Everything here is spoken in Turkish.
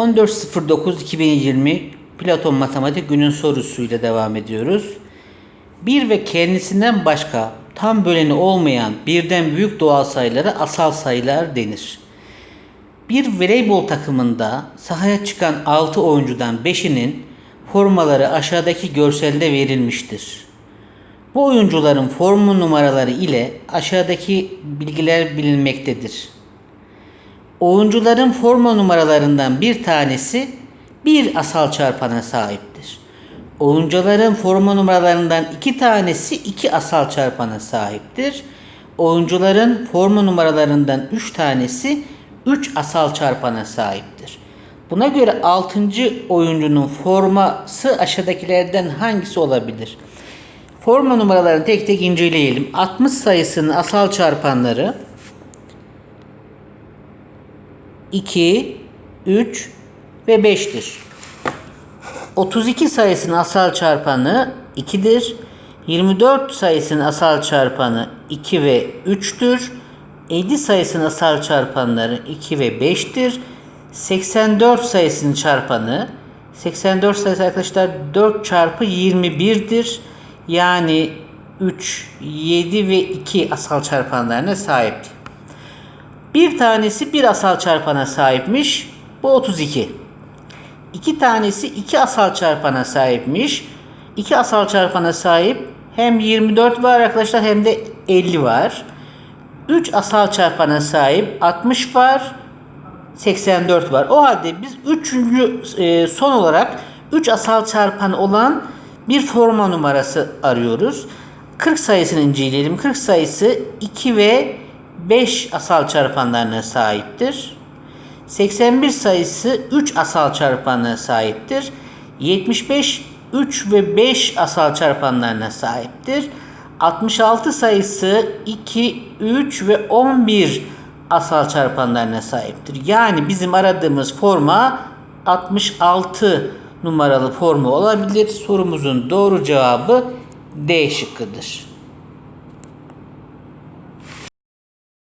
14.09.2020 Platon Matematik günün sorusuyla devam ediyoruz. Bir ve kendisinden başka tam böleni olmayan birden büyük doğal sayılara asal sayılar denir. Bir voleybol takımında sahaya çıkan 6 oyuncudan 5'inin formaları aşağıdaki görselde verilmiştir. Bu oyuncuların formu numaraları ile aşağıdaki bilgiler bilinmektedir. Oyuncuların forma numaralarından bir tanesi bir asal çarpana sahiptir. Oyuncuların forma numaralarından iki tanesi iki asal çarpana sahiptir. Oyuncuların forma numaralarından üç tanesi üç asal çarpana sahiptir. Buna göre 6. oyuncunun forması aşağıdakilerden hangisi olabilir? Forma numaralarını tek tek inceleyelim. 60 sayısının asal çarpanları 2, 3 ve 5'tir. 32 sayısının asal çarpanı 2'dir. 24 sayısının asal çarpanı 2 ve 3'tür. 50 sayısının asal çarpanları 2 ve 5'tir. 84 sayısının çarpanı 84 sayısı arkadaşlar 4 çarpı 21'dir. Yani 3, 7 ve 2 asal çarpanlarına sahiptir. Bir tanesi bir asal çarpana sahipmiş. Bu 32. İki tanesi iki asal çarpana sahipmiş. İki asal çarpana sahip hem 24 var arkadaşlar hem de 50 var. 3 asal çarpana sahip 60 var. 84 var. O halde biz üçüncü e, son olarak 3 asal çarpan olan bir forma numarası arıyoruz. 40 sayısını inceleyelim. 40 sayısı 2 ve 5 asal çarpanlarına sahiptir. 81 sayısı 3 asal çarpanına sahiptir. 75 3 ve 5 asal çarpanlarına sahiptir. 66 sayısı 2, 3 ve 11 asal çarpanlarına sahiptir. Yani bizim aradığımız forma 66 numaralı formu olabilir. Sorumuzun doğru cevabı D şıkkıdır.